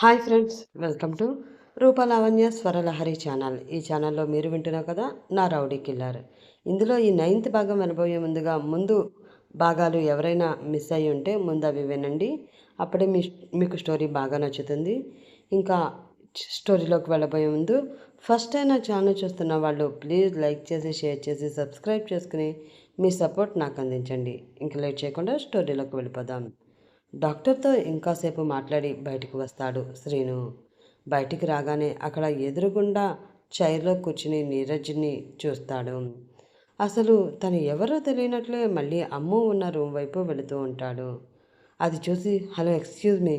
Hi friends welcome to Rupalavanya Swaralahari channel. ఈ ఛానల్లో మీరు వింటున్న కదా నా రౌడీ కిల్లర్. ఇందులో ఈ నైన్త్ భాగం వినబోయే ముందుగా ముందు భాగాలు ఎవరైనా మిస్ అయ్యి ఉంటే ముందు అవి వినండి. అప్పుడే మీ మీకు స్టోరీ బాగా నచ్చుతుంది. ఇంకా స్టోరీలోకి వెళ్ళబోయే ముందు ఫస్ట్ అయినా ఛానల్ చూస్తున్న వాళ్ళు ప్లీజ్ లైక్ చేసి షేర్ చేసి సబ్స్క్రైబ్ చేసుకుని మీ సపోర్ట్ నాకు అందించండి. ఇంకా లేట్ చేయకుండా స్టోరీలోకి వెళ్ళిపోదాం. డాక్టర్తో ఇంకాసేపు మాట్లాడి బయటికి వస్తాడు శ్రీను. బయటికి రాగానే అక్కడ ఎదురుగుండా చైర్లో కూర్చుని నీరజ్ని చూస్తాడు. అసలు తను ఎవరో తెలియనట్లే మళ్ళీ అమ్ము ఉన్న రూమ్ వైపు వెళుతూ ఉంటాడు. అది చూసి హలో ఎక్స్క్యూజ్ మీ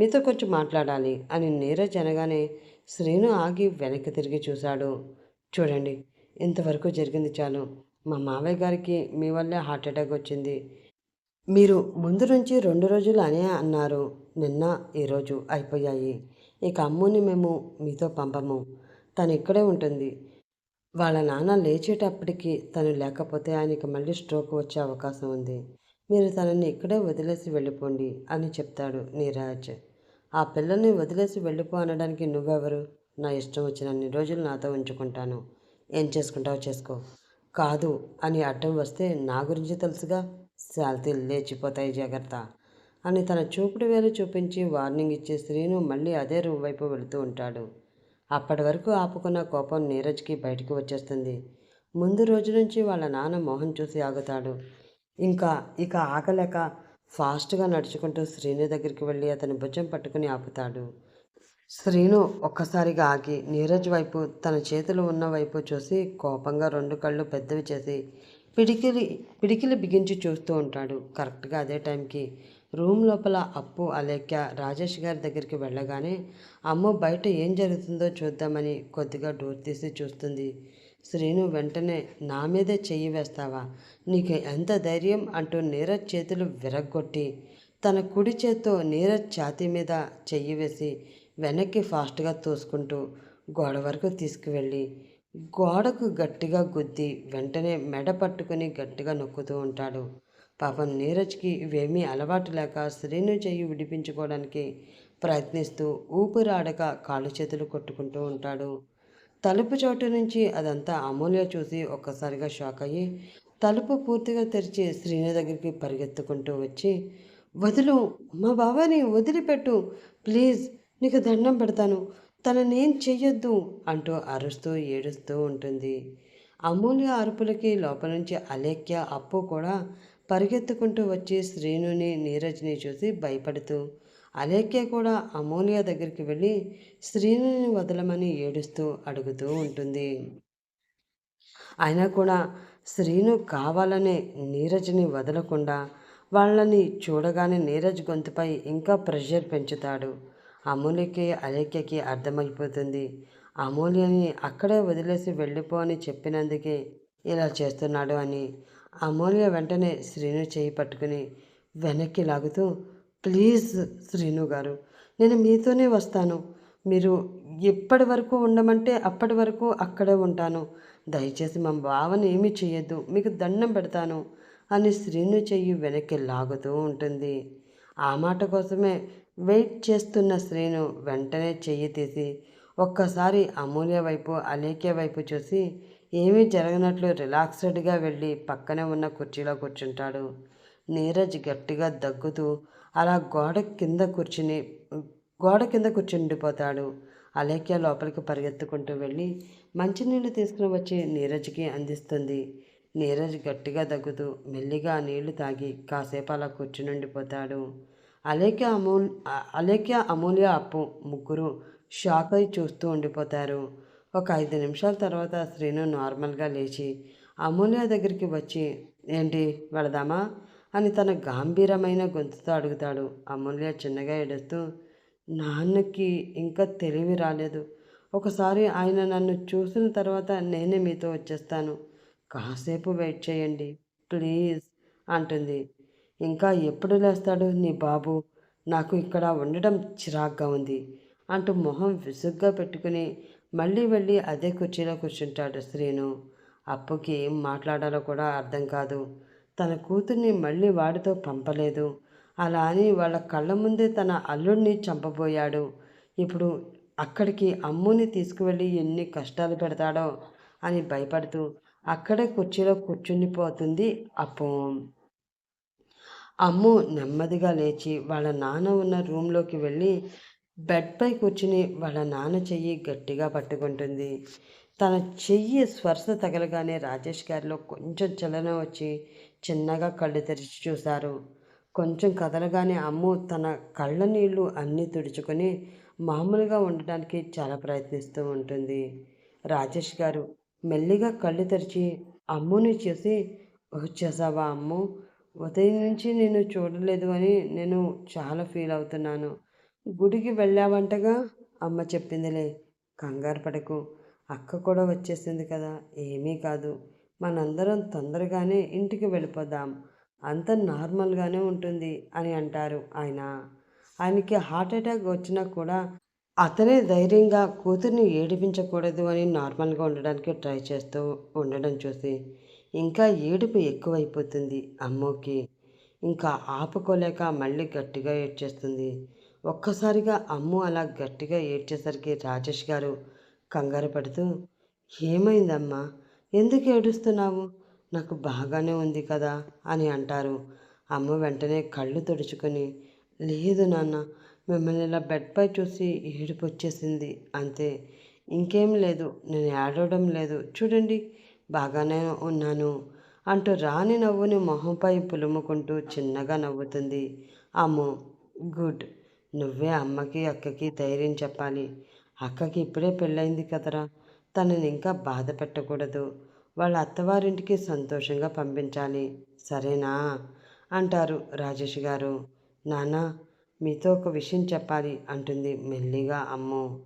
మీతో కొంచెం మాట్లాడాలి అని నీరజ్ అనగానే శ్రీను ఆగి వెనక్కి తిరిగి చూశాడు. చూడండి ఇంతవరకు జరిగింది చాలు. మా మావయ్య గారికి మీ వల్లే హార్ట్ అటాక్ వచ్చింది. మీరు ముందు నుంచి రెండు రోజులు అనే అన్నారు. నిన్న ఈరోజు అయిపోయాయి. ఇక అమ్ముని మేము మీతో పంపము. తను ఇక్కడే ఉంటుంది. వాళ్ళ నాన్న లేచేటప్పటికి తను లేకపోతే ఆయనకి మళ్ళీ స్ట్రోక్ వచ్చే అవకాశం ఉంది. మీరు తనని ఇక్కడే వదిలేసి వెళ్ళిపోండి అని చెప్తాడు నీరాజ్. ఆ పిల్లల్ని వదిలేసి వెళ్ళిపో అనడానికి నువ్వెవరు? నా ఇష్టం వచ్చిన అన్ని రోజులు నాతో ఉంచుకుంటాను. ఏం చేసుకుంటావో చేసుకో. కాదు అని అడ్డం వస్తే నా గురించి తెలుసుగా? శాల్తీలు లేచిపోతాయి జాగ్రత్త అని తన చూపుడు వేలు చూపించి వార్నింగ్ ఇచ్చే స్త్రీను మళ్ళీ అదే రూమ్ వైపు వెళుతూ ఉంటాడు. అప్పటి వరకు ఆపుకున్న కోపం నీరజ్కి బయటికి వచ్చేస్తుంది. ముందు రోజు నుంచి వాళ్ళ నాన్న మోహన్ చూసి ఆగుతాడు. ఇంకా ఇక ఆకలేక ఫాస్ట్గా నడుచుకుంటూ శ్రీను దగ్గరికి వెళ్ళి అతని భుజం పట్టుకుని ఆపుతాడు. శ్రీను ఒక్కసారిగా ఆగి నీరజ్ వైపు తన చేతులు ఉన్న వైపు చూసి కోపంగా రెండు కళ్ళు పెద్దవి చేసి పిడికిలి పిడికిలి బిగించి చూస్తూ ఉంటాడు. కరెక్ట్గా అదే టైంకి రూమ్ లోపల అప్పు అలేఖ్య రాజేష్ గారి దగ్గరికి వెళ్ళగానే అమ్మ బయట ఏం జరుగుతుందో చూద్దామని కొద్దిగా డోర్ తీసి చూస్తుంది. శ్రీను వెంటనే నా మీదే చెయ్యి వేస్తావా? నీకు ఎంత ధైర్యం? అంటూ నీరజ్ చేతులు విరగ్గొట్టి తన కుడి చేత్తో నీరజ్ ఛాతీ మీద చెయ్యి వేసి వెనక్కి ఫాస్ట్గా తోసుకుంటూ గోడ వరకు తీసుకువెళ్ళి గోడకు గట్టిగా గుద్ది వెంటనే మెడ పట్టుకుని గట్టిగా నొక్కుతూ ఉంటాడు. పాపం నీరజ్కి ఇవేమీ అలవాటు లేక శ్రీను చెయ్యి విడిపించుకోవడానికి ప్రయత్నిస్తూ ఊపిరాడక కాళ్ళు చేతులు కొట్టుకుంటూ ఉంటాడు. తలుపు చోటు నుంచి అదంతా అమూల్య చూసి ఒక్కసారిగా షాక్ అయ్యి తలుపు పూర్తిగా తెరిచి శ్రీను దగ్గరికి పరిగెత్తుకుంటూ వచ్చి వదులు మా బాబాని వదిలిపెట్టు ప్లీజ్ నీకు దండం పెడతాను. తననేం చెయ్యొద్దు అంటూ అరుస్తూ ఏడుస్తూ ఉంటుంది. అమూల్య అరుపులకి లోపల నుంచి అలేఖ్య అప్పు కూడా పరిగెత్తుకుంటూ వచ్చి శ్రీనుని నీరజ్ని చూసి భయపడుతూ అలేఖ్య కూడా అమూల్య దగ్గరికి వెళ్ళి శ్రీనుని వదలమని ఏడుస్తూ అడుగుతూ ఉంటుంది. అయినా కూడా శ్రీను కావాలనే నీరజ్ని వదలకుండా వాళ్ళని చూడగానే నీరజ్ గొంతుపై ఇంకా ప్రెషర్ పెంచుతాడు. అమూల్యకి అలేఖ్యకి అర్థమైపోతుంది. అమూల్యని అక్కడే వదిలేసి వెళ్ళిపో అని చెప్పినందుకే ఇలా చేస్తున్నాడు అని. అమూల్య వెంటనే శ్రీను చేయి పట్టుకుని వెనక్కి లాగుతూ ప్లీజ్ శ్రీను గారు నేను మీతోనే వస్తాను. మీరు ఎప్పటి వరకు ఉండమంటే అప్పటి వరకు అక్కడే ఉంటాను. దయచేసి మా భావన ఏమీ చేయొద్దు మీకు దండం పెడతాను అని శ్రీను చెయ్యి వెనక్కి లాగుతూ ఉంటుంది. ఆ మాట కోసమే వెయిట్ చేస్తున్న శ్రీను వెంటనే చెయ్యి తీసి ఒక్కసారి అమూల్య వైపు అలేఖ్య వైపు చూసి ఏమీ జరగనట్లు రిలాక్స్డ్గా వెళ్ళి పక్కనే ఉన్న కుర్చీలో కూర్చుంటాడు. నీరజ్ గట్టిగా దగ్గుతూ అలా గోడ కింద కూర్చుని గోడ కింద కూర్చుండిపోతాడు. అలేఖ్య లోపలికి పరిగెత్తుకుంటూ వెళ్ళి మంచినీళ్ళు తీసుకుని వచ్చి నీరజ్కి అందిస్తుంది. నీరజ్ గట్టిగా దగ్గుతూ మెల్లిగా నీళ్ళు తాగి కాసేపు అలా కూర్చునుండిపోతాడు. అలేఖ్య అమూల్ అలేఖ్య అమూల్య అప్పు ముగ్గురు షాక్ అయి చూస్తూ ఉండిపోతారు. ఒక ఐదు నిమిషాల తర్వాత శ్రీను నార్మల్గా లేచి అమూల్య దగ్గరికి వచ్చి ఏంటి వెళదామా? అని తన గాంభీరమైన గొంతుతో అడుగుతాడు. అమూల్య చిన్నగా ఏడుస్తూ నాన్నకి ఇంకా తెలివి రాలేదు. ఒకసారి ఆయన నన్ను చూసిన తర్వాత నేనే మీతో వచ్చేస్తాను. కాసేపు వెయిట్ చేయండి ప్లీజ్ అంటుంది. ఇంకా ఎప్పుడు లేస్తాడు నీ బాబు? నాకు ఇక్కడ ఉండడం చిరాగ్గా ఉంది అంటూ మొహం విసుగ్గా పెట్టుకుని మళ్ళీ వెళ్ళి అదే కుర్చీలో కూర్చుంటాడు శ్రీను. అప్పుకి ఏం మాట్లాడాలో కూడా అర్థం కాదు. తన కూతుర్ని మళ్ళీ వాడితో పంపలేదు. అలా అని వాళ్ళ కళ్ళ ముందే తన అల్లుడిని చంపబోయాడు. ఇప్పుడు అక్కడికి అమ్ముని తీసుకువెళ్ళి ఎన్ని కష్టాలు పెడతాడో అని భయపడుతూ అక్కడే కుర్చీలో కూర్చుండిపోతుంది అప్పు. అమ్ము నెమ్మదిగా లేచి వాళ్ళ నాన్న ఉన్న రూమ్లోకి వెళ్ళి బెడ్పై కూర్చుని వాళ్ళ నాన్న చెయ్యి గట్టిగా పట్టుకుంటుంది. తన చెయ్యి స్పర్శ తగలగానే రాజేష్ గారిలో కొంచెం చలనం వచ్చి చిన్నగా కళ్ళు తెరిచి చూశారు. కొంచెం కదలగానే అమ్ము తన కళ్ళ నీళ్ళు అన్నీ తుడుచుకొని మామూలుగా ఉండడానికి చాలా ప్రయత్నిస్తూ ఉంటుంది. రాజేష్ గారు మెల్లిగా కళ్ళు తెరిచి అమ్ముని చూసి వచ్చేసావా అమ్ము? ఉదయం నుంచి నేను చూడలేదు అని నేను చాలా ఫీల్ అవుతున్నాను. గుడికి వెళ్ళావంటగా అమ్మ చెప్పిందిలే. కంగారు పడకు. అక్క కూడా వచ్చేసింది కదా. ఏమీ కాదు. మనందరం తొందరగానే ఇంటికి వెళ్ళిపోదాం. అంత నార్మల్గానే ఉంటుంది అని అంటారు ఆయన. ఆయనకి హార్ట్ అటాక్ వచ్చినా కూడా అతనే ధైర్యంగా కూతుర్ని ఏడిపించకూడదు అని నార్మల్గా ఉండడానికి ట్రై చేస్తూ ఉండడం చూసి ఇంకా ఏడుపు ఎక్కువైపోతుంది అమ్మోకి. ఇంకా ఆపుకోలేక మళ్ళీ గట్టిగా ఏడ్చేస్తుంది. ఒక్కసారిగా అమ్ము అలా గట్టిగా ఏడ్చేసరికి రాజేష్ గారు కంగారు పడుతూ ఏమైందమ్మా? ఎందుకు ఏడుస్తున్నావు? నాకు బాగానే ఉంది కదా అని అంటారు. అమ్మ వెంటనే కళ్ళు తుడుచుకొని లేదు నాన్న మిమ్మల్ని ఇలా బెడ్పై చూసి ఏడుపు వచ్చేసింది అంతే. ఇంకేం లేదు నేను ఏడవడం లేదు. చూడండి బాగానే ఉన్నాను. అంటూ రాని నవ్వుని మొహంపై పులుముకుంటూ చిన్నగా నవ్వుతుంది. అమ్మో గుడ్. నువ్వే అమ్మకి అక్కకి ధైర్యం చెప్పాలి. అక్కకి ఇప్పుడే పెళ్ళైంది కదరా. తనని ఇంకా బాధ పెట్టకూడదు. వాళ్ళ అత్తవారింటికి సంతోషంగా పంపించాలి. సరేనా? అంటారు రాజేష్ గారు. నానా మీతో ఒక విషయం చెప్పాలి అంటుంది మెల్లిగా అమ్ము.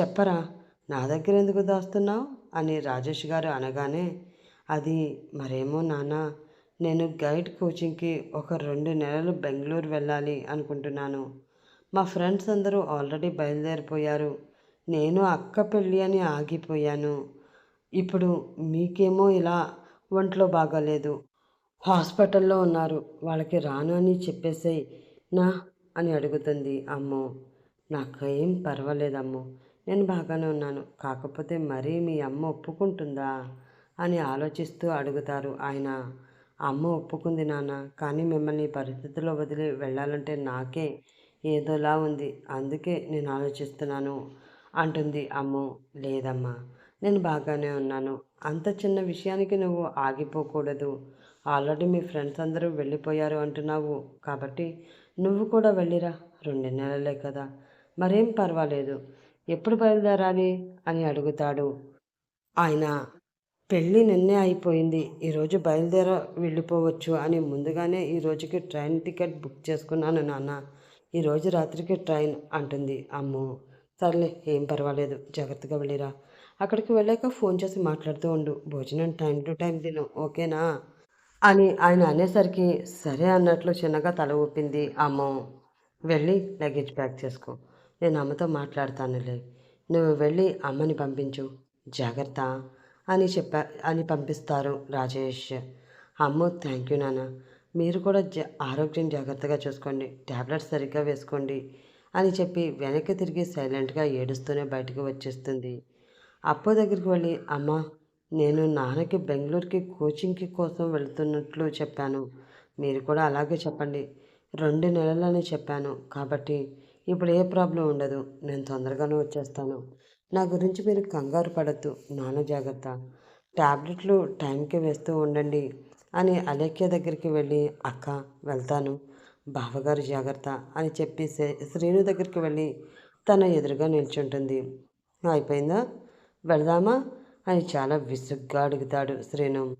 చెప్పరా? నా దగ్గర ఎందుకు దాస్తున్నావు? అని రాజేష్ గారు అనగానే అది మరేమో నాన్న నేను గైడ్ కోచింగ్కి ఒక రెండు నెలలు బెంగళూరు వెళ్ళాలి అనుకుంటున్నాను. మా ఫ్రెండ్స్ అందరూ ఆల్రెడీ బయలుదేరిపోయారు. నేను అక్క పెళ్ళి అని ఆగిపోయాను. ఇప్పుడు మీకేమో ఇలా ఒంట్లో బాగాలేదు. హాస్పిటల్లో ఉన్నారు. వాళ్ళకి రాను అని చెప్పేసేయ్ నా అని అడుగుతుంది అమ్మో. నాకేం పర్వాలేదమ్మో. నేను బాగానే ఉన్నాను. కాకపోతే మరీ మీ అమ్మ ఒప్పుకుంటుందా? అని ఆలోచిస్తూ అడుగుతారు ఆయన. అమ్మ ఒప్పుకుంది నాన్న కానీ మిమ్మల్ని పరిస్థితుల్లో వదిలి వెళ్ళాలంటే నాకే ఏదోలా ఉంది. అందుకే నేను ఆలోచిస్తున్నాను అంటుంది అమ్మ. లేదమ్మా నేను బాగానే ఉన్నాను. అంత చిన్న విషయానికి నువ్వు ఆగిపోకూడదు. ఆల్రెడీ మీ ఫ్రెండ్స్ అందరూ వెళ్ళిపోయారు అంటున్నావు కాబట్టి నువ్వు కూడా వెళ్ళిరా. రెండు నెలలే కదా. మరేం పర్వాలేదు. ఎప్పుడు బయలుదేరాలి? అని అడుగుతాడు. ఆయన పెళ్ళి నిన్నే అయిపోయింది. ఈరోజు బయలుదేర వెళ్ళిపోవచ్చు అని ముందుగానే ఈ రోజుకి ట్రైన్ టికెట్ బుక్ చేసుకున్నాను నాన్న. ఈరోజు రాత్రికి ట్రైన్ అంటుంది. అమ్మో! సర్లే ఏం పర్వాలేదు. జాగ్రత్తగా వెళ్ళిరా. అక్కడికి వెళ్ళాక ఫోన్ చేసి మాట్లాడుతూ ఉండు. భోజనం టైం టు టైం తిను ఓకేనా? అని ఆయన అనేసరికి సరే అన్నట్లు చిన్నగా తల ఊపింది. అమ్మ! వెళ్ళి లగేజ్ ప్యాక్ చేసుకో. నేను అమ్మతో మాట్లాడతానులే. నువ్వు వెళ్ళి అమ్మని పంపించు. జాగ్రత్త అని చెప్పా అని పంపిస్తారు రాజేష్. అమ్మ థ్యాంక్ యూ నాన్న. మీరు కూడా జ ఆరోగ్యం జాగ్రత్తగా చూసుకోండి. ట్యాబ్లెట్స్ సరిగ్గా వేసుకోండి అని చెప్పి వెనక్కి తిరిగి సైలెంట్గా ఏడుస్తూనే బయటకు వచ్చేస్తుంది. అప్పు దగ్గరికి వెళ్ళి అమ్మ నేను నాన్నకి బెంగళూరుకి కోచింగ్కి కోసం వెళ్తున్నట్లు చెప్పాను. మీరు కూడా అలాగే చెప్పండి. రెండు నెలలని చెప్పాను. కాబట్టి ఇప్పుడు ఏ ప్రాబ్లం ఉండదు. నేను తొందరగానే వచ్చేస్తాను. నా గురించి మీరు కంగారు పడద్దు. నాన్న జాగ్రత్త. ట్యాబ్లెట్లు టైంకి వేస్తూ ఉండండి అని అలేఖ్య దగ్గరికి వెళ్ళి అక్క వెళ్తాను. బావగారు జాగ్రత్త అని చెప్పి శ్రీను దగ్గరికి వెళ్ళి తన ఎదురుగా నిల్చుంటుంది. అయిపోయిందా? వెళదామా? అని చాలా విసుగ్గా అడుగుతాడు శ్రీను.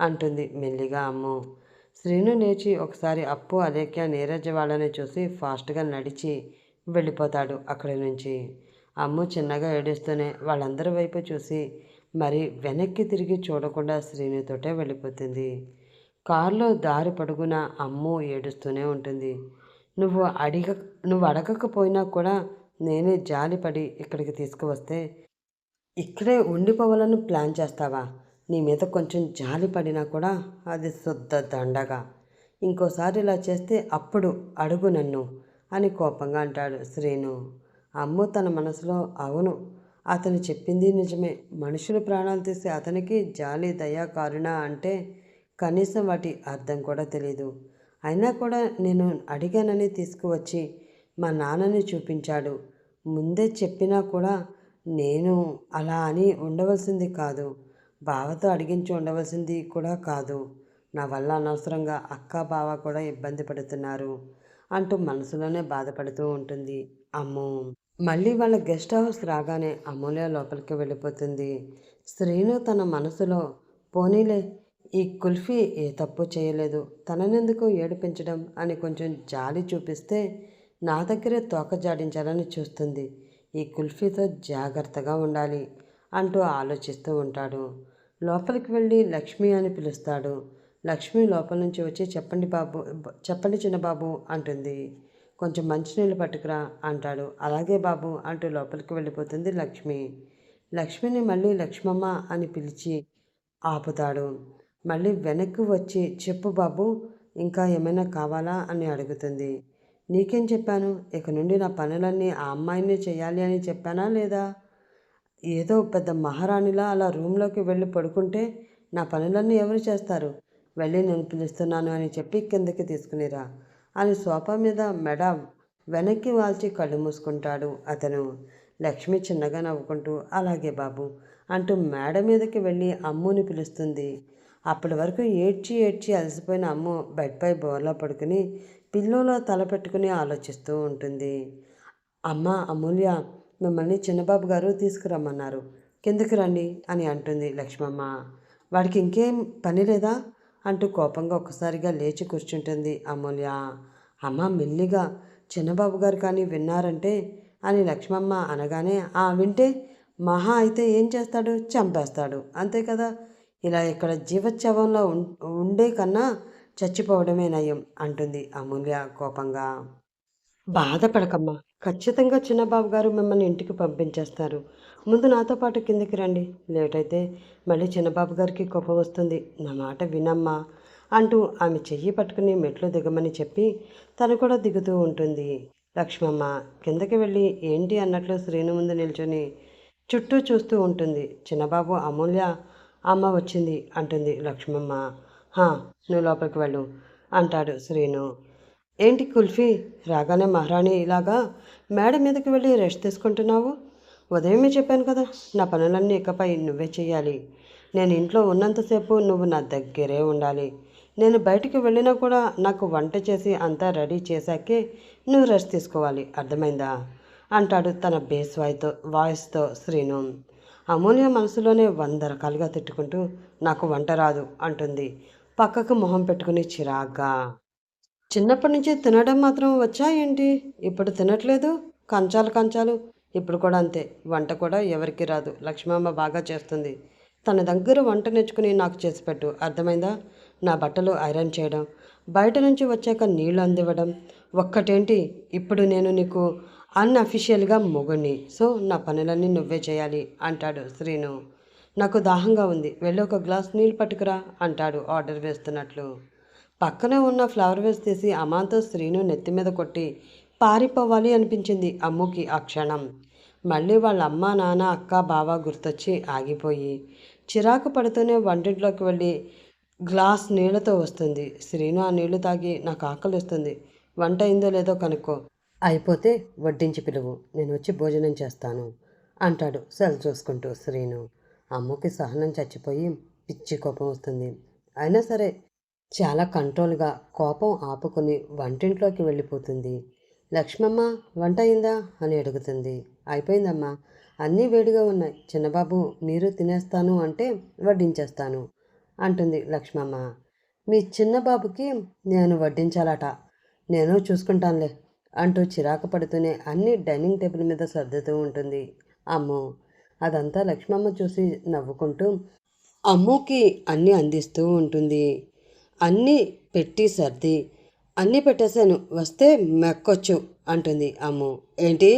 అంటుంది మెల్లిగా అమ్ము. శ్రీను లేచి ఒకసారి అప్పు అలేఖ్య నీరజ వాళ్ళని చూసి ఫాస్ట్గా నడిచి వెళ్ళిపోతాడు అక్కడి నుంచి. అమ్ము చిన్నగా ఏడుస్తూనే వాళ్ళందరి వైపు చూసి మరి వెనక్కి తిరిగి చూడకుండా శ్రీనితోటే వెళ్ళిపోతుంది. కారులో దారి పడుగున అమ్ము ఏడుస్తూనే ఉంటుంది. నువ్వు అడిగ నువ్వు అడగకపోయినా కూడా నేనే జాలిపడి ఇక్కడికి తీసుకువస్తే ఇక్కడే ఉండిపోవాలని ప్లాన్ చేస్తావా? నీ మీద కొంచెం జాలి పడినా కూడా అది శుద్ధ దండగా. ఇంకోసారి ఇలా చేస్తే అప్పుడు అడుగు నన్ను అని కోపంగా అంటాడు శ్రీను. అమ్ము తన మనసులో అవును. అతను చెప్పింది నిజమే. మనుషుల ప్రాణాలు తీసి అతనికి జాలి దయా కారుణ అంటే కనీసం వాటి అర్థం కూడా తెలియదు అయినా కూడా నేను అడిగానని తీసుకువచ్చి మా నాన్నని చూపించాడు. ముందే చెప్పినా కూడా నేను అలా అని ఉండవలసింది కాదు. బావతో అడిగించి ఉండవలసింది కూడా కాదు. నా వల్ల అనవసరంగా అక్క బావ కూడా ఇబ్బంది పడుతున్నారు అంటూ మనసులోనే బాధపడుతూ ఉంటుంది అమ్మో. మళ్ళీ వాళ్ళ గెస్ట్ హౌస్ రాగానే అమూల్య లోపలికి వెళ్ళిపోతుంది. శ్రీను తన మనసులో పోనీలే ఈ కుల్ఫీ ఏ తప్పు చేయలేదు తననెందుకు ఏడిపించడం అని కొంచెం జాలి చూపిస్తే నా దగ్గరే తోక జాడించాలని చూస్తుంది. ఈ కుల్ఫీతో జాగ్రత్తగా ఉండాలి అంటూ ఆలోచిస్తూ ఉంటాడు. లోపలికి వెళ్ళి లక్ష్మి అని పిలుస్తాడు. లక్ష్మి లోపల నుంచి వచ్చి చెప్పండి బాబు చెప్పండి చిన్న బాబు అంటుంది. కొంచెం మంచినీళ్ళు పట్టుకురా అంటాడు. అలాగే బాబు అంటూ లోపలికి వెళ్ళిపోతుంది లక్ష్మి. లక్ష్మిని మళ్ళీ లక్ష్మమ్మ అని పిలిచి ఆపుతాడు. మళ్ళీ వెనక్కి వచ్చి చెప్పు బాబు ఇంకా ఏమైనా కావాలా? అని అడుగుతుంది. నీకేం చెప్పాను? ఇక నుండి నా పనులన్నీ ఆ అమ్మాయిని చేయాలి అని చెప్పానా లేదా? ఏదో పెద్ద మహారాణిలా అలా రూమ్లోకి వెళ్ళి పడుకుంటే నా పనులన్నీ ఎవరు చేస్తారు? వెళ్ళి నేను పిలుస్తున్నాను అని చెప్పి కిందకి తీసుకునిరా అని సోఫా మీద మెడ వెనక్కి వాల్చి కళ్ళు మూసుకుంటాడు అతను. లక్ష్మి చిన్నగా నవ్వుకుంటూ అలాగే బాబు అంటూ మేడ మీదకి వెళ్ళి అమ్ముని పిలుస్తుంది. అప్పటి వరకు ఏడ్చి ఏడ్చి అలసిపోయిన అమ్ము బెడ్పై బోర్లో పడుకుని పిల్లోలో తల పెట్టుకుని ఆలోచిస్తూ ఉంటుంది. అమ్మ అమూల్య మిమ్మల్ని చిన్నబాబు గారు తీసుకురమ్మన్నారు. కిందకి రండి అని అంటుంది లక్ష్మమ్మ. వాడికి ఇంకేం పని లేదా? అంటూ కోపంగా ఒక్కసారిగా లేచి కూర్చుంటుంది అమూల్య. అమ్మ మెల్లిగా చిన్నబాబు గారు కానీ విన్నారంటే? అని లక్ష్మమ్మ అనగానే ఆ వింటే మహా అయితే ఏం చేస్తాడు? చంపేస్తాడు. అంతే కదా? ఇలా ఇక్కడ జీవోత్సవంలో ఉండే కన్నా చచ్చిపోవడమే నయం అంటుంది అమూల్య కోపంగా. బాధపడకమ్మా. ఖచ్చితంగా చిన్నబాబు గారు మిమ్మల్ని ఇంటికి పంపించేస్తారు. ముందు నాతో పాటు కిందికి రండి. లేట్ అయితే మళ్ళీ చిన్నబాబు గారికి కోపం వస్తుంది. నా మాట వినమ్మా అంటూ ఆమె చెయ్యి పట్టుకుని మెట్లు దిగమని చెప్పి తను కూడా దిగుతూ ఉంటుంది. లక్ష్మమ్మ కిందకి వెళ్ళి ఏంటి అన్నట్లు శ్రీను ముందు నిల్చొని చుట్టూ చూస్తూ ఉంటుంది. చిన్నబాబు అమూల్య అమ్మ వచ్చింది అంటుంది లక్ష్మమ్మ. హా నువ్వు లోపలికి వెళ్ళు అంటాడు శ్రీను. ఏంటి కుల్ఫీ? రాగానే మహారాణి ఇలాగా మేడ మీదకి వెళ్ళి రెస్ట్ తీసుకుంటున్నావు? ఉదయమే చెప్పాను కదా నా పనులన్నీ ఇకపై నువ్వే చేయాలి నేను ఇంట్లో ఉన్నంతసేపు నువ్వు నా దగ్గరే ఉండాలి. నేను బయటికి వెళ్ళినా కూడా నాకు వంట చేసి అంతా రెడీ చేశాకే నువ్వు రెస్ట్ తీసుకోవాలి. అర్థమైందా? అంటాడు తన బేస్ వాయితో వాయిస్తో శ్రీను. అమూల్య మనసులోనే వంద రకాలుగా తిట్టుకుంటూ నాకు వంట రాదు అంటుంది. పక్కకు మొహం పెట్టుకుని చిరాగ్గా. చిన్నప్పటి నుంచి తినడం మాత్రం వచ్చా ఏంటి? ఇప్పుడు తినట్లేదు. కంచాలు కంచాలు. ఇప్పుడు కూడా అంతే. వంట కూడా ఎవరికి రాదు. లక్ష్మమ్మ బాగా చేస్తుంది. తన దగ్గర వంట నేర్చుకుని నాకు చేసి పెట్టు. అర్థమైందా? నా బట్టలు ఐరన్ చేయడం బయట నుంచి వచ్చాక నీళ్ళు అందివ్వడం. ఒక్కటేంటి? ఇప్పుడు నేను నీకు అన్అఫిషియల్గా మొగుణ్ణి. సో నా పనులన్నీ నువ్వే చేయాలి అంటాడు శ్రీను. నాకు దాహంగా ఉంది. వెళ్ళి ఒక గ్లాస్ నీళ్ళు పట్టుకురా అంటాడు ఆర్డర్ వేస్తున్నట్లు. పక్కనే ఉన్న ఫ్లవర్ వేస్ తీసి అమాంతో స్త్రీను నెత్తి మీద కొట్టి పారిపోవాలి అనిపించింది అమ్ముకి ఆ క్షణం. మళ్ళీ వాళ్ళ అమ్మ నాన్న అక్క బావ గుర్తొచ్చి ఆగిపోయి చిరాకు పడుతూనే వంటింట్లోకి వెళ్ళి గ్లాస్ నీళ్ళతో వస్తుంది. శ్రీను ఆ నీళ్ళు తాగి నాకు ఆకలి వస్తుంది. వంట అయిందో లేదో కనుక్కో. అయిపోతే వడ్డించి పిలువు. నేను వచ్చి భోజనం చేస్తాను అంటాడు సెల్ చూసుకుంటూ శ్రీను అమ్మకి సహనం చచ్చిపోయి పిచ్చి కోపం వస్తుంది. అయినా సరే చాలా కంట్రోల్గా కోపం ఆపుకొని వంటింట్లోకి వెళ్ళిపోతుంది. లక్ష్మమ్మ వంట అయిందా? అని అడుగుతుంది. అయిపోయిందమ్మా. అన్నీ వేడిగా ఉన్నాయి. చిన్నబాబు మీరు తినేస్తాను అంటే వడ్డించేస్తాను అంటుంది లక్ష్మమ్మ. మీ చిన్నబాబుకి నేను వడ్డించాలట. నేను చూసుకుంటానులే అంటూ చిరాకు పడుతూనే అన్ని డైనింగ్ టేబుల్ మీద సర్దుతూ ఉంటుంది అమ్మో. అదంతా లక్ష్మమ్మ చూసి నవ్వుకుంటూ అమ్ముకి అన్నీ అందిస్తూ ఉంటుంది. అన్నీ పెట్టి సర్ది. అన్నీ పెట్టేశాను. వస్తే మెక్కొచ్చు అంటుంది అమ్ము. ఏంటి?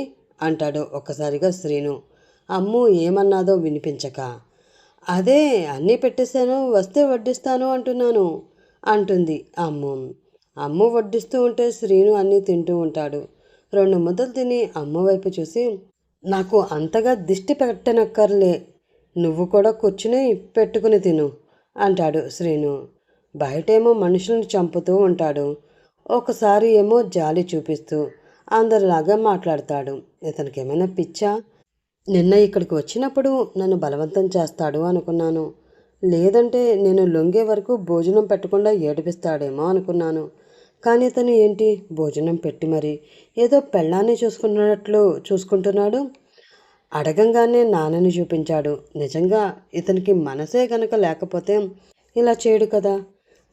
అంటాడు ఒక్కసారిగా శ్రీను. అమ్ము ఏమన్నాదో వినిపించక. అదే అన్నీ పెట్టేశాను వస్తే వడ్డిస్తాను అంటున్నాను అంటుంది అమ్ము. అమ్ము వడ్డిస్తూ ఉంటే శ్రీను అన్నీ తింటూ ఉంటాడు. రెండు ముద్దలు తిని అమ్మ వైపు చూసి నాకు అంతగా దిష్టి పెట్టనక్కర్లే. నువ్వు కూడా కూర్చుని పెట్టుకుని తిను అంటాడు శ్రీను. బయటేమో మనుషులను చంపుతూ ఉంటాడు. ఒకసారి ఏమో జాలి చూపిస్తూ అందరిలాగా మాట్లాడతాడు. ఇతనికి ఏమైనా పిచ్చా? నిన్న ఇక్కడికి వచ్చినప్పుడు నన్ను బలవంతం చేస్తాడు అనుకున్నాను. లేదంటే నేను లొంగే వరకు భోజనం పెట్టకుండా ఏడిపిస్తాడేమో అనుకున్నాను. కానీ ఇతను ఏంటి? భోజనం పెట్టి మరి ఏదో పెళ్ళాన్ని చూసుకున్నట్లు చూసుకుంటున్నాడు. అడగంగానే నాన్నని చూపించాడు. నిజంగా ఇతనికి మనసే గనక లేకపోతే ఇలా చేయడు కదా?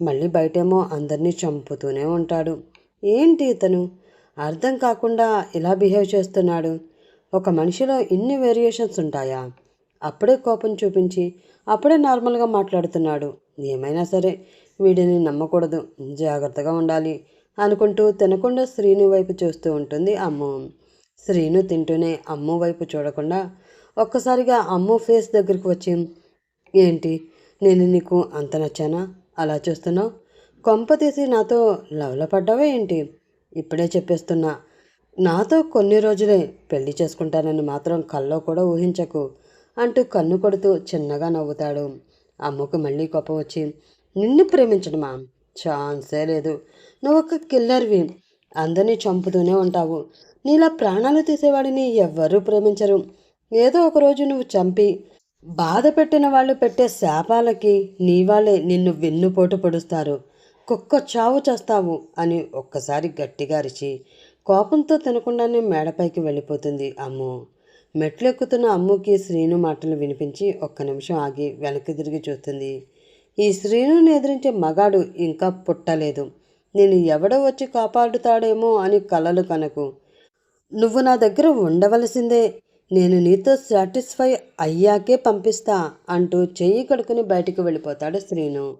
మళ్ళీ బయటేమో అందరినీ చంపుతూనే ఉంటాడు. ఏంటి ఇతను? అర్థం కాకుండా ఇలా బిహేవ్ చేస్తున్నాడు. ఒక మనిషిలో ఇన్ని వేరియేషన్స్ ఉంటాయా? అప్పుడే కోపం చూపించి అప్పుడే నార్మల్గా మాట్లాడుతున్నాడు. ఏమైనా సరే వీడిని నమ్మకూడదు. జాగ్రత్తగా ఉండాలి అనుకుంటూ తినకుండా శ్రీను వైపు చూస్తూ ఉంటుంది అమ్ము. శ్రీను తింటూనే అమ్ము వైపు చూడకుండా ఒక్కసారిగా అమ్ము ఫేస్ దగ్గరికి వచ్చి ఏంటి? నేను నీకు అంత నచ్చానా? అలా చూస్తున్నావు కొంప తీసి నాతో లవ్లో పడ్డావా ఏంటి? ఇప్పుడే చెప్పేస్తున్నా. నాతో కొన్ని రోజులే పెళ్ళి చేసుకుంటానని మాత్రం కల్లో కూడా ఊహించకు అంటూ కన్ను కొడుతూ చిన్నగా నవ్వుతాడు. అమ్మకు మళ్ళీ కోపం వచ్చి నిన్ను ప్రేమించడమా? ఛాన్సే లేదు. నువ్వు ఒక కిల్లర్వి. అందరినీ చంపుతూనే ఉంటావు. నీలా ప్రాణాలు తీసేవాడిని ఎవ్వరూ ప్రేమించరు. ఏదో ఒకరోజు నువ్వు చంపి బాధ పెట్టిన వాళ్ళు పెట్టే శాపాలకి నీ వాళ్ళే నిన్ను వెన్నుపోటు పొడుస్తారు. కుక్క చావు చేస్తావు అని ఒక్కసారి గట్టిగా అరిచి కోపంతో తినకుండానే మేడపైకి వెళ్ళిపోతుంది అమ్ము. మెట్లెక్కుతున్న అమ్ముకి శ్రీను మాటలు వినిపించి ఒక్క నిమిషం ఆగి వెనక్కి తిరిగి చూస్తుంది. ఈ శ్రీనుని ఎదిరించే మగాడు ఇంకా పుట్టలేదు. నేను ఎవడో వచ్చి కాపాడుతాడేమో అని కలలు కనకు. నువ్వు నా దగ్గర ఉండవలసిందే. నేను నీతో సాటిస్ఫై అయ్యాకే పంపిస్తా అంటూ చెయ్యి కడుకుని బయటికి వెళ్ళిపోతాడు శ్రీను.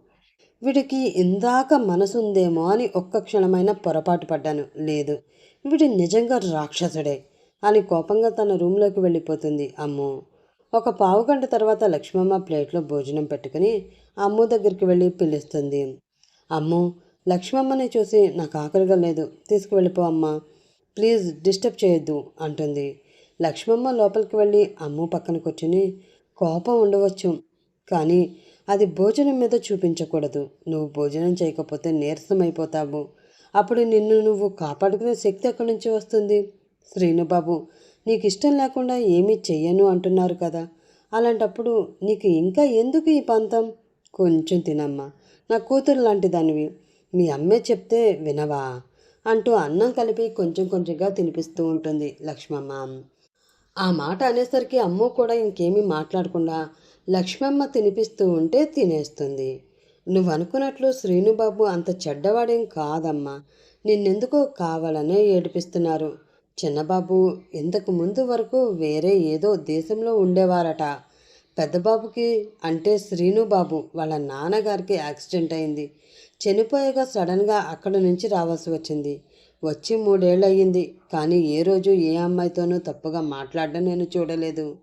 వీడికి ఇందాక మనసుందేమో అని ఒక్క క్షణమైన పొరపాటు పడ్డాను. లేదు వీడి నిజంగా రాక్షసుడే అని కోపంగా తన రూమ్లోకి వెళ్ళిపోతుంది అమ్ము. ఒక పావు గంట తర్వాత లక్ష్మమ్మ ప్లేట్లో భోజనం పెట్టుకుని అమ్ము దగ్గరికి వెళ్ళి పిలుస్తుంది. అమ్ము లక్ష్మమ్మని చూసి నాకు ఆకలిగా లేదు తీసుకువెళ్ళిపో అమ్మ. ప్లీజ్ డిస్టర్బ్ చేయొద్దు అంటుంది. లక్ష్మమ్మ లోపలికి వెళ్ళి అమ్ము పక్కన కూర్చుని కోపం ఉండవచ్చు. కానీ అది భోజనం మీద చూపించకూడదు. నువ్వు భోజనం చేయకపోతే నీరసమైపోతావు. అప్పుడు నిన్ను నువ్వు కాపాడుకునే శక్తి ఎక్కడి నుంచి వస్తుంది? శ్రీనుబాబు నీకు ఇష్టం లేకుండా ఏమీ చెయ్యను అంటున్నారు కదా. అలాంటప్పుడు నీకు ఇంకా ఎందుకు ఈ పంతం? కొంచెం తినమ్మా. నా కూతురు లాంటి దానివి మీ అమ్మే చెప్తే వినవా? అంటూ అన్నం కలిపి కొంచెం కొంచెంగా తినిపిస్తూ ఉంటుంది లక్ష్మమ్మ. ఆ మాట అనేసరికి అమ్మ కూడా ఇంకేమీ మాట్లాడకుండా లక్ష్మమ్మ తినిపిస్తూ ఉంటే తినేస్తుంది. నువ్వు అనుకున్నట్లు శ్రీనుబాబు అంత చెడ్డవాడేం కాదమ్మా. నిన్నెందుకో కావాలనే ఏడిపిస్తున్నారు. చిన్నబాబు ఇంతకు ముందు వరకు వేరే ఏదో దేశంలో ఉండేవారట. పెద్దబాబుకి అంటే శ్రీనుబాబు వాళ్ళ నాన్నగారికి యాక్సిడెంట్ అయింది. చనిపోయాక సడన్గా అక్కడ నుంచి రావాల్సి వచ్చింది. వచ్చి మూడేళ్ళు కానీ ఏ రోజు ఏ అమ్మాయితోనూ తప్పుగా మాట్లాడడం నేను చూడలేదు.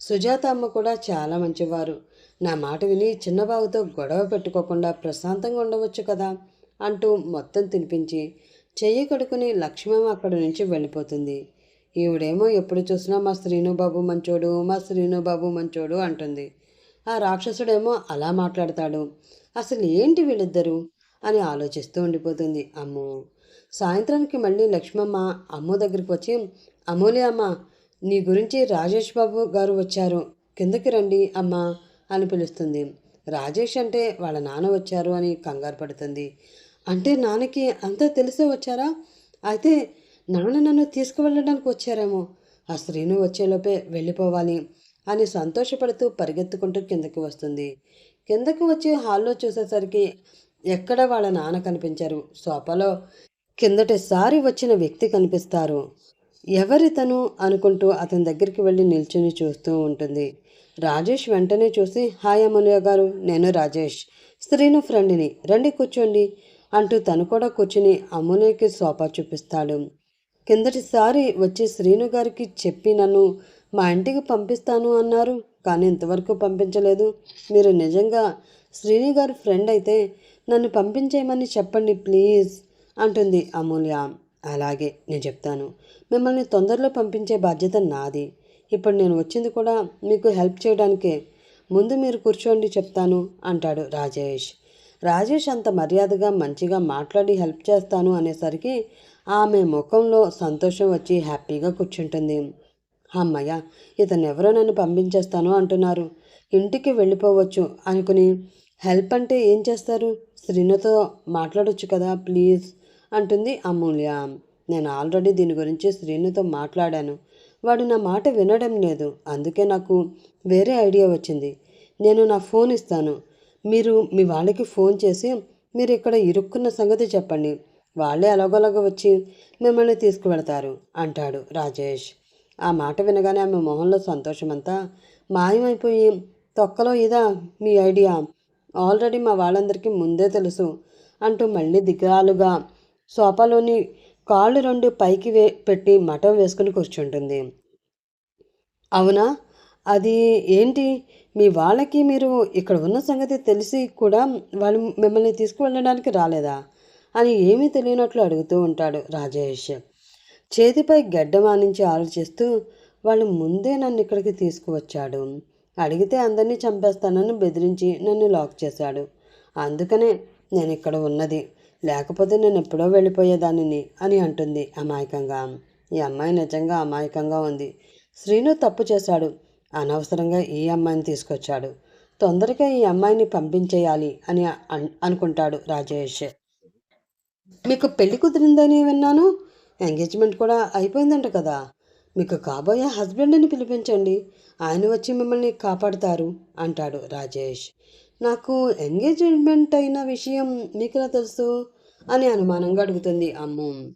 సుజాత అమ్మ కూడా చాలా మంచివారు. నా మాట విని చిన్నబాబుతో గొడవ పెట్టుకోకుండా ప్రశాంతంగా ఉండవచ్చు కదా? అంటూ మొత్తం తినిపించి చెయ్యి కడుకుని లక్ష్మమ్మ అక్కడి నుంచి వెళ్ళిపోతుంది. ఈవిడేమో ఎప్పుడు చూసినా మా శ్రీనుబాబు మంచోడు మా శ్రీనుబాబు మంచోడు అంటుంది. ఆ రాక్షసుడేమో అలా మాట్లాడతాడు. అసలు ఏంటి వీళ్ళిద్దరూ? అని ఆలోచిస్తూ ఉండిపోతుంది అమ్మో. సాయంత్రానికి మళ్ళీ లక్ష్మమ్మ అమ్మ దగ్గరికి వచ్చి అమూల్య అమ్మ నీ గురించి రాజేష్ బాబు గారు వచ్చారు. కిందకి రండి అమ్మ అని పిలుస్తుంది. రాజేష్ అంటే వాళ్ళ నాన్న వచ్చారు అని కంగారు పడుతుంది. అంటే నాన్నకి అంతా తెలిసే వచ్చారా? అయితే నాన్న నన్ను తీసుకువెళ్ళడానికి వచ్చారేమో. ఆ శ్రీను వచ్చేలోపే వెళ్ళిపోవాలి అని సంతోషపడుతూ పరిగెత్తుకుంటూ కిందకి వస్తుంది. కిందకి వచ్చి హాల్లో చూసేసరికి ఎక్కడ వాళ్ళ నాన్న కనిపించారు? సోఫాలో కిందటిసారి వచ్చిన వ్యక్తి కనిపిస్తారు. ఎవరితను అనుకుంటూ అతని దగ్గరికి వెళ్ళి నిల్చుని చూస్తూ ఉంటుంది. రాజేష్ వెంటనే చూసి హాయ్ అమలయ్య గారు నేను రాజేష్. శ్రీను ఫ్రెండ్ని. రండి కూర్చోండి అంటూ తను కూడా కూర్చుని అమూల్యకి సోఫా చూపిస్తాడు. కిందటిసారి వచ్చి శ్రీను గారికి చెప్పి నన్ను మా ఇంటికి పంపిస్తాను అన్నారు. కానీ ఇంతవరకు పంపించలేదు. మీరు నిజంగా శ్రీని గారి ఫ్రెండ్ అయితే నన్ను పంపించేయమని చెప్పండి ప్లీజ్. అంటుంది అమూల్య. అలాగే నేను చెప్తాను. మిమ్మల్ని తొందరలో పంపించే బాధ్యత నాది. ఇప్పుడు నేను వచ్చింది కూడా మీకు హెల్ప్ చేయడానికే. ముందు మీరు కూర్చోండి చెప్తాను అంటాడు రాజేష్. రాజేష్ అంత మర్యాదగా మంచిగా మాట్లాడి హెల్ప్ చేస్తాను అనేసరికి ఆమె ముఖంలో సంతోషం వచ్చి హ్యాపీగా కూర్చుంటుంది. అమ్మయ్య ఇతను ఎవరో నన్ను పంపించేస్తాను అంటున్నారు. ఇంటికి వెళ్ళిపోవచ్చు అనుకుని హెల్ప్ అంటే ఏం చేస్తారు? శ్రీనుతో మాట్లాడొచ్చు కదా ప్లీజ్. అంటుంది అమూల్య. నేను ఆల్రెడీ దీని గురించి శ్రీనుతో మాట్లాడాను. వాడు నా మాట వినడం లేదు. అందుకే నాకు వేరే ఐడియా వచ్చింది. నేను నా ఫోన్ ఇస్తాను. మీరు మీ వాళ్ళకి ఫోన్ చేసి మీరు ఇక్కడ ఇరుక్కున్న సంగతి చెప్పండి. వాళ్ళే అలగొలగ వచ్చి మిమ్మల్ని తీసుకువెళతారు అంటాడు రాజేష్. ఆ మాట వినగానే ఆమె మొహంలో సంతోషమంతా మాయమైపోయి తొక్కలో ఇదా మీ ఐడియా? ఆల్రెడీ మా వాళ్ళందరికీ ముందే తెలుసు అంటూ మళ్ళీ దిగాలుగా సోఫాలోని కాళ్ళు రెండు పైకి వే పెట్టి మఠం వేసుకుని కూర్చుంటుంది. అవునా? అది ఏంటి? మీ వాళ్ళకి మీరు ఇక్కడ ఉన్న సంగతి తెలిసి కూడా వాళ్ళు మిమ్మల్ని తీసుకువెళ్ళడానికి రాలేదా? అని ఏమీ తెలియనట్లు అడుగుతూ ఉంటాడు రాజేష్. చేతిపై గడ్డ మానించి ఆలోచిస్తూ వాళ్ళు ముందే నన్ను ఇక్కడికి తీసుకువచ్చాడు. అడిగితే అందరినీ చంపేస్తానని బెదిరించి నన్ను లాక్ చేశాడు. అందుకనే నేను ఇక్కడ ఉన్నది. లేకపోతే నేను ఎప్పుడో వెళ్ళిపోయేదానిని అని అంటుంది అమాయకంగా. ఈ అమ్మాయి నిజంగా అమాయకంగా ఉంది. శ్రీను తప్పు చేశాడు. అనవసరంగా ఈ అమ్మాయిని తీసుకొచ్చాడు. తొందరగా ఈ అమ్మాయిని పంపించేయాలి అని అనుకుంటాడు రాజేష్. మీకు పెళ్ళి కుదిరిందని విన్నాను? ఎంగేజ్మెంట్ కూడా అయిపోయిందంట కదా. మీకు కాబోయే హస్బెండ్ని పిలిపించండి. ఆయన వచ్చి మిమ్మల్ని కాపాడుతారు అంటాడు రాజేష్. నాకు ఎంగేజ్మెంట్ అయిన విషయం మీకెలా తెలుసు? అని అనుమానంగా అడుగుతుంది అమ్ము.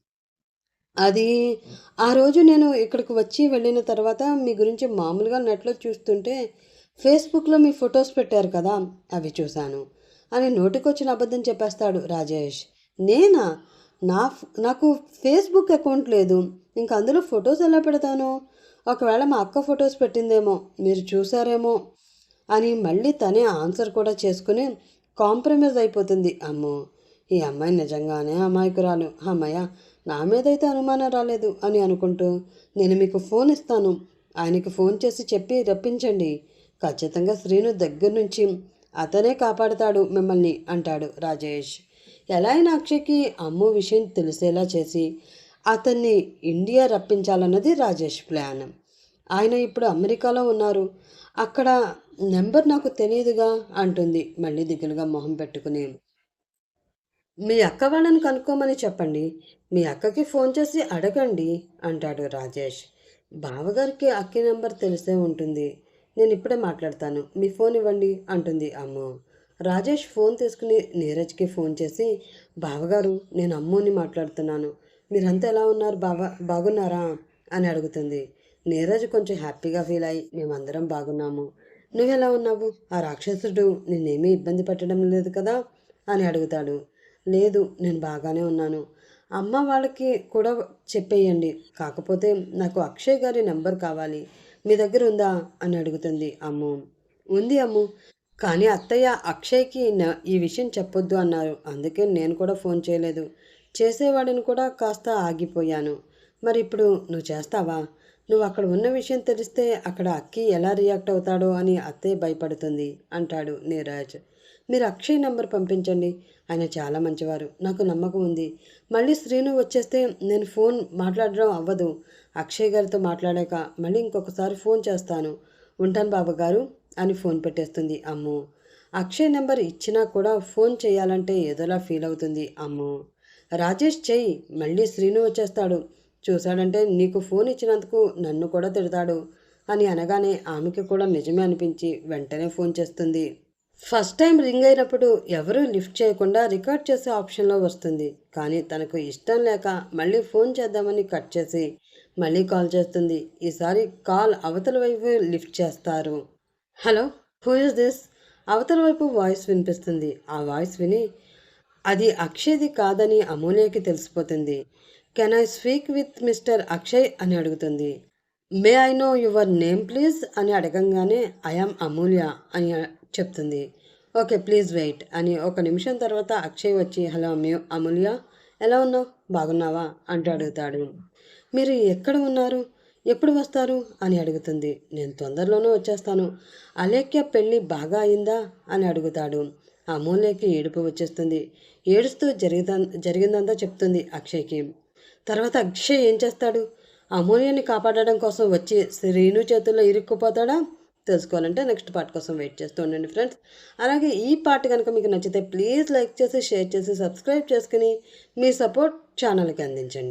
అది ఆ రోజు నేను ఇక్కడికి వచ్చి వెళ్ళిన తర్వాత మీ గురించి మామూలుగా నెట్లో చూస్తుంటే ఫేస్బుక్లో మీ ఫొటోస్ పెట్టారు కదా అవి చూశాను. అని నోటికొచ్చిన అబద్ధం చెప్పేస్తాడు రాజేష్. నేనా? నా నాకు ఫేస్బుక్ అకౌంట్ లేదు. ఇంక అందులో ఫొటోస్ ఎలా పెడతాను? ఒకవేళ మా అక్క ఫొటోస్ పెట్టిందేమో మీరు చూసారేమో అని మళ్ళీ తనే ఆన్సర్ కూడా చేసుకుని కాంప్రమైజ్ అయిపోతుంది. అమ్మో ఈ అమ్మాయి నిజంగానే అమాయకురాలు. అమ్మాయ నా మీదైతే అనుమానం రాలేదు అని అనుకుంటూ నేను మీకు ఫోన్ ఇస్తాను. ఆయనకి ఫోన్ చేసి చెప్పి రప్పించండి. ఖచ్చితంగా శ్రీను దగ్గర నుంచి అతనే కాపాడుతాడు మిమ్మల్ని అంటాడు రాజేష్. ఎలా అయినా అక్షయ్కి అమ్ము విషయం తెలిసేలా చేసి అతన్ని ఇండియా రప్పించాలన్నది రాజేష్ ప్లాన్. ఆయన ఇప్పుడు అమెరికాలో ఉన్నారు. అక్కడ నెంబర్ నాకు తెలియదుగా అంటుంది. మళ్ళీ దిగులుగా మొహం పెట్టుకుని. మీ అక్క వాళ్ళని కనుక్కోమని చెప్పండి. మీ అక్కకి ఫోన్ చేసి అడగండి అంటాడు రాజేష్. బావగారికి అక్కి నెంబర్ తెలిసే ఉంటుంది. నేను ఇప్పుడే మాట్లాడతాను. మీ ఫోన్ ఇవ్వండి అంటుంది అమ్ము. రాజేష్ ఫోన్ తీసుకుని నీరజ్కి ఫోన్ చేసి బావగారు నేను అమ్ముని మాట్లాడుతున్నాను. మీరంతా ఎలా ఉన్నారు? బావ బాగున్నారా? అని అడుగుతుంది. నీరజ్ కొంచెం హ్యాపీగా ఫీల్ అయ్యి మేమందరం బాగున్నాము. నువ్వెలా ఉన్నావు? ఆ రాక్షసుడు నిన్నేమీ ఇబ్బంది పెట్టడం లేదు కదా? అని అడుగుతాడు. లేదు నేను బాగానే ఉన్నాను. అమ్మ వాళ్ళకి కూడా చెప్పేయండి. కాకపోతే నాకు అక్షయ్ గారి నెంబర్ కావాలి. మీ దగ్గర ఉందా? అని అడుగుతుంది అమ్ము. ఉంది అమ్ము. కానీ అత్తయ్య అక్షయ్కి ఈ విషయం చెప్పొద్దు అన్నారు. అందుకే నేను కూడా ఫోన్ చేయలేదు. చేసేవాడిని కూడా కాస్త ఆగిపోయాను. మరి ఇప్పుడు నువ్వు చేస్తావా? నువ్వు అక్కడ ఉన్న విషయం తెలిస్తే అక్కడ అక్కి ఎలా రియాక్ట్ అవుతాడో అని అత్తయ్య భయపడుతుంది అంటాడు నీరాజ్. మీరు అక్షయ్ నంబర్ పంపించండి. ఆయన చాలా మంచివారు. నాకు నమ్మకం ఉంది. మళ్ళీ శ్రీను వచ్చేస్తే నేను ఫోన్ మాట్లాడడం అవ్వదు. అక్షయ్ గారితో మాట్లాడాక మళ్ళీ ఇంకొకసారి ఫోన్ చేస్తాను. ఉంటాను బాబు గారు అని ఫోన్ పెట్టేస్తుంది అమ్ము. అక్షయ్ నెంబర్ ఇచ్చినా కూడా ఫోన్ చేయాలంటే ఏదోలా ఫీల్ అవుతుంది అమ్ము. రాజేష్ చెయ్యి మళ్ళీ శ్రీను వచ్చేస్తాడు. చూశాడంటే నీకు ఫోన్ ఇచ్చినందుకు నన్ను కూడా తిడతాడు అని అనగానే ఆమెకి కూడా నిజమే అనిపించి వెంటనే ఫోన్ చేస్తుంది. ఫస్ట్ టైం రింగ్ అయినప్పుడు ఎవరూ లిఫ్ట్ చేయకుండా రికార్డ్ చేసే ఆప్షన్లో వస్తుంది. కానీ తనకు ఇష్టం లేక మళ్ళీ ఫోన్ చేద్దామని కట్ చేసి మళ్ళీ కాల్ చేస్తుంది. ఈసారి కాల్ అవతల వైపు లిఫ్ట్ చేస్తారు. Hello who is this? అవతల వైపు వాయిస్ వినిపిస్తుంది. ఆ వాయిస్ విని అది అక్షయ్ది కాదని అమూల్యకి తెలిసిపోతుంది. Can I speak with mister Akshay అని అడుగుతుంది. May I know your name please అని అడగంగానే ఐఆమ్ అమూల్య అని చెప్తుంది. ఓకే ప్లీజ్ వెయిట్ అని ఒక నిమిషం తర్వాత అక్షయ్ వచ్చి హలో మ్యూ అమూల్య ఎలా ఉన్నావు? బాగున్నావా? అంటూ అడుగుతాడు. మీరు ఎక్కడ ఉన్నారు? ఎప్పుడు వస్తారు? అని అడుగుతుంది. నేను తొందరలోనే వచ్చేస్తాను. అలేఖ్య పెళ్ళి బాగా అయిందా? అని అడుగుతాడు. అమూల్యకి ఏడుపు వచ్చేస్తుంది. ఏడుస్తూ జరిగిన జరిగిందంతా చెప్తుంది అక్షయ్కి. తర్వాత అక్షయ్ ఏం చేస్తాడు? అమూల్యని కాపాడడం కోసం వచ్చి శ్రీను చేతుల్లో ఇరుక్కుపోతాడా? తెలుసుకోవాలంటే నెక్స్ట్ పార్ట్ కోసం వెయిట్ చేస్తూ ఉండండి ఫ్రెండ్స్. అలాగే ఈ పార్ట్ కనుక మీకు నచ్చితే ప్లీజ్ లైక్ చేసి షేర్ చేసి సబ్స్క్రైబ్ చేసుకుని మీ సపోర్ట్ ఛానల్కి అందించండి.